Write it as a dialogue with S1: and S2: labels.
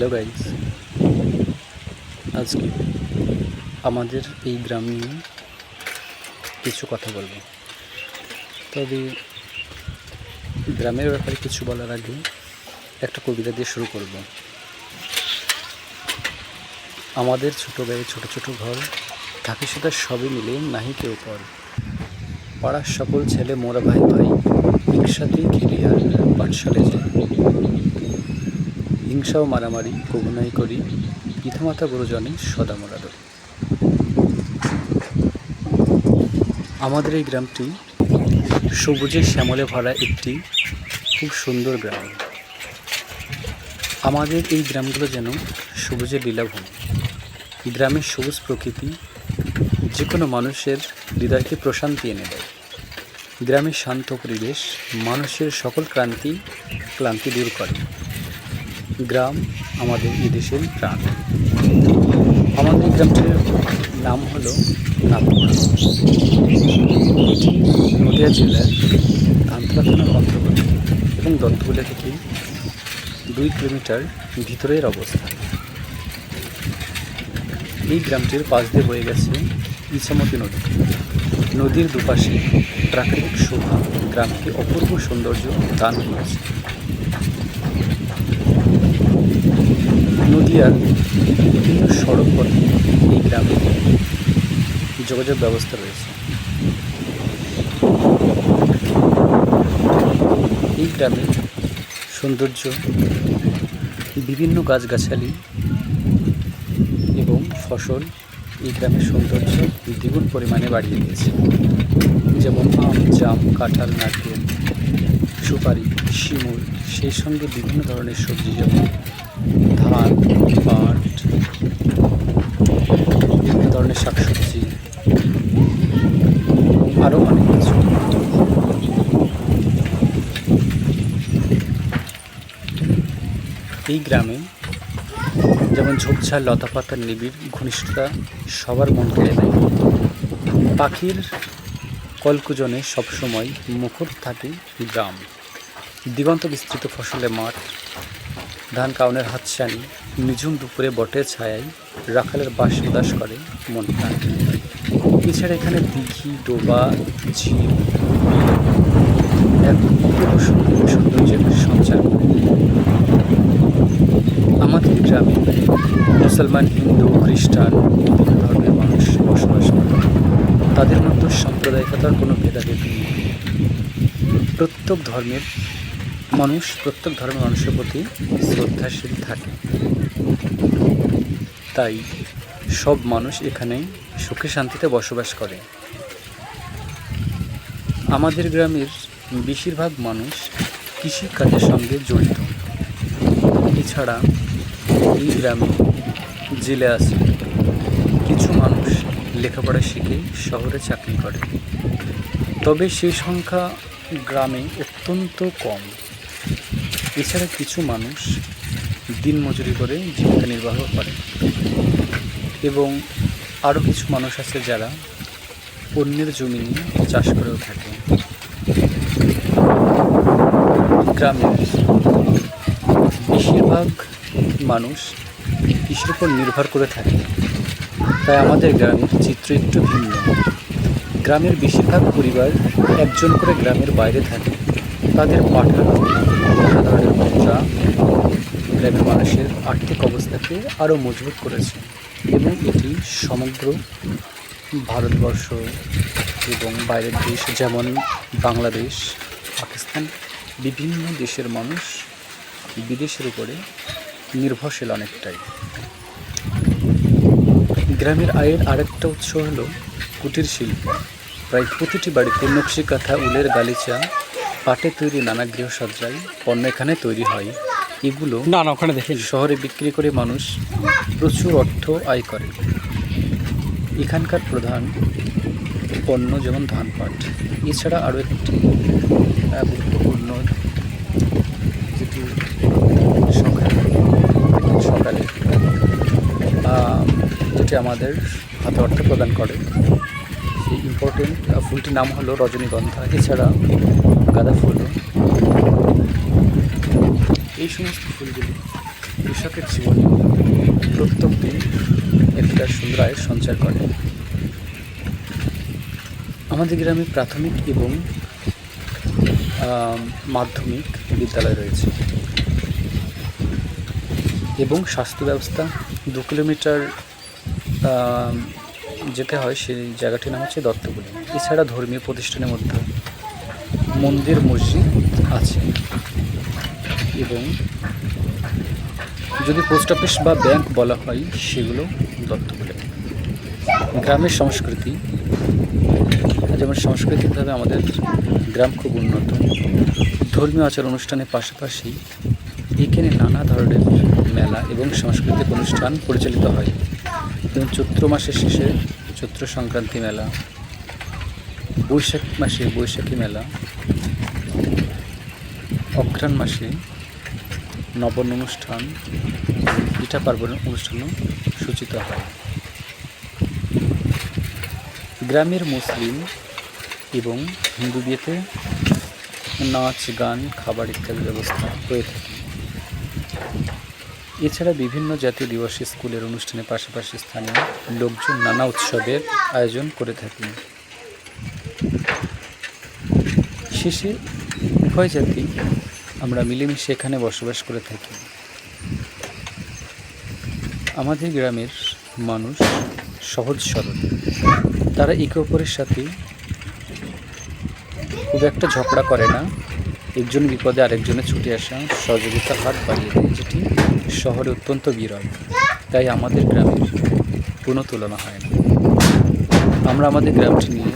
S1: Hello guys আজকে আমাদের এই গ্রাম নিয়ে কিছু কথা বলব। তবে গ্রামের ব্যাপারে কিছু বলার আগে একটা কবিতা দিয়ে শুরু করব। আমাদের ছোটো গায়ে ছোট ছোট ঘর থাকে সেটা সবই মিলে নাহি কেউ পর। পাড়ার সকল ছেলে, মোরা ভাই ভাই একসাথেই খেলি আর পাঠশালে যাই হিংসা ও মারামারি কবুনাই করি, পিতামাতা গুরুজনে সদা মোরাদর। আমাদের এই গ্রামটি সবুজে শ্যামলে ভরা একটি খুব সুন্দর গ্রাম। আমাদের এই গ্রামগুলো যেন সবুজের লীলাভূমি। গ্রামের সবুজ প্রকৃতি যে কোনো মানুষের হৃদয়কে প্রশান্তি এনে দেয়। গ্রামের শান্ত পরিবেশ মানুষের সকল ক্রান্তি ক্লান্তি দূর করে। গ্রাম আমাদের এই দেশের প্রাণ। আমাদের গ্রামটির নাম হলো এটি নদিয়া জেলার ধানতলা থানার অন্তর্গত এবং দত্তগুলা থেকে দুই কিলোমিটার ভিতরের অবস্থান এই গ্রামটির পাশ দিয়ে বয়ে গেছে ইছামতি নদী। নদীর দুপাশে প্রাকৃতিক শোভা গ্রামকে অপূর্ব সৌন্দর্য দান করেছে। নদিয়ার বিভিন্ন সড়ক পথে এই গ্রামে যোগাযোগ ব্যবস্থা রয়েছে। এই গ্রামের সৌন্দর্য, বিভিন্ন গাছগাছালি এবং ফসল এই গ্রামের সৌন্দর্য দ্বিগুণ পরিমাণে বাড়িয়ে দিয়েছে। যেমন আম, জাম, কাঁঠাল, নারকেল সুপারি, শিমুল, সেই সঙ্গে বিভিন্ন ধরনের সবজি যেমন ধান, পাট, বিভিন্ন ধরনের শাকসবজি, আরও অনেক কিছু। এই গ্রামে যেমন ঝোপঝাড় লতাপাতার নিবিড়, ঘনিষ্ঠতা সবার মন কেড়ে নেয় পাখির কলকুজনে সবসময় মুখর থাকে গ্রাম। দিগন্ত বিস্তৃত ফসলে মাঠ, ধান কাউনের হাতছানি নিঝুম দুপুরে বটের ছায়ায় রাখালের বাস উদাস করে মন প্রাণ। এছাড়া এখানে দিঘি, ডোবা, ঝিল এক সুন্দর সৌন্দর্যের সঞ্চার। আমাদের গ্রামে মুসলমান, হিন্দু, খ্রিস্টান বিভিন্ন ধর্মের মানুষ বসবাস করে। তাদের মধ্যে সাম্প্রদায়িকতার কোনো ভেদাভেদ নেই। প্রত্যেক ধর্মের মানুষ, প্রত্যেক ধর্মের মানুষের প্রতি শ্রদ্ধাশীল থাকে। তাই সব মানুষ এখানে সুখে শান্তিতে বসবাস করে। আমাদের গ্রামের বেশিরভাগ মানুষ কৃষিকাজের সঙ্গে জড়িত। এছাড়া এই গ্রামে জেলে আছে। কিছু মানুষ লেখাপড়া শিখে শহরে চাকরি করে। তবে সেই সংখ্যা গ্রামে অত্যন্ত কম। এছাড়া কিছু মানুষ দিনমজুরি করে জীবিকা নির্বাহ করে। এবং আরও কিছু মানুষ আছে যারা অন্যের জমি নিয়ে চাষ করেও থাকে। গ্রামের বেশিরভাগ মানুষ কৃষির উপর নির্ভর করে থাকে। তাই আমাদের গ্রামের চিত্র একটু ভিন্ন। গ্রামের বেশিরভাগ পরিবার একজন করে গ্রামের বাইরে থাকে। তাদের পাঠানো নানা ধরনের মুদ্রা গ্রামের মানুষের আর্থিক অবস্থাকে আরও মজবুত করেছে এবং এটি সমগ্র ভারতবর্ষ এবং বাইরের দেশ যেমন বাংলাদেশ, পাকিস্তান, বিভিন্ন দেশের মানুষ বিদেশের উপরে নির্ভরশীল অনেকটাই। গ্রামের আয়ের আরেকটা উৎস হলো কুটির শিল্প প্রায় প্রতিটি বাড়িতে নকশি, কাঁথা, উলের গালিচা পাটে তৈরি নানা গৃহসজ্জায় পণ্য এখানে তৈরি হয়। এগুলো
S2: না না ওখানে দেখে
S1: শহরে বিক্রি করে মানুষ প্রচুর অর্থ আয় করে। এখানকার প্রধান পণ্য যেমন ধান পাট এছাড়া আরও একটি গুরুত্বপূর্ণ যেটি সকালে সকালে যেটি আমাদের হাতে অর্থ প্রদান করে। ইম্পর্টেন্ট ফুলটির নাম হলো রজনীগন্ধা। এছাড়া গাঁদা ফুল। এই সমস্ত ফুলগুলি কৃষকের জীবনে প্রত্যেক দিন একটা সুন্দর আয়ের সঞ্চার করে। আমাদের গ্রামে প্রাথমিক এবং মাধ্যমিক বিদ্যালয় রয়েছে। এবং স্বাস্থ্য ব্যবস্থা দু কিলোমিটার যেতে হয় সেই জায়গাটির নাম হচ্ছে দত্তগুলি। এছাড়া ধর্মীয় প্রতিষ্ঠানের মধ্যে মন্দির, মসজিদ আছে। এবং যদি পোস্ট অফিস বা ব্যাংক বলা হয়, সেগুলো দত্তগুলি। গ্রামের সংস্কৃতি। যেমন সাংস্কৃতিকভাবে আমাদের গ্রাম খুব উন্নত। ধর্মীয় আচার অনুষ্ঠানের পাশাপাশি এখানে নানা ধরনের মেলা এবং সাংস্কৃতিক অনুষ্ঠান পরিচালিত হয়। চৈত্র মাসের শেষে চৈত্র সংক্রান্তি মেলা, বৈশাখ মাসে বৈশাখী মেলা, অঘ্রাণ মাসে নবন অনুষ্ঠান, পিঠা পার্বণ অনুষ্ঠানও সূচিত হয়। গ্রামের মুসলিম এবং হিন্দু বিয়েতে নাচ, গান, খাবার ইত্যাদি ব্যবস্থা হয়ে থাকে। এছাড়া বিভিন্ন জাতীয় দিবসে স্কুলের অনুষ্ঠানের পাশাপাশি স্থানীয় লোকজন নানা উৎসবের আয়োজন করে থাকেন। শেষে উভয় জাতি আমরা মিলেমিশে এখানে বসবাস করে থাকি। আমাদের গ্রামের মানুষ সহজ সরল। তারা একে অপরের সাথে খুব একটা ঝগড়া করে না। একজন বিপদে আরেকজনের ছুটে আসা সহযোগিতার হাত বাড়িয়ে দেয়, যেটি শহরে অত্যন্ত বিরল তাই আমাদের গ্রামের কোনো তুলনা হয় না। আমরা আমাদের গ্রামটি নিয়ে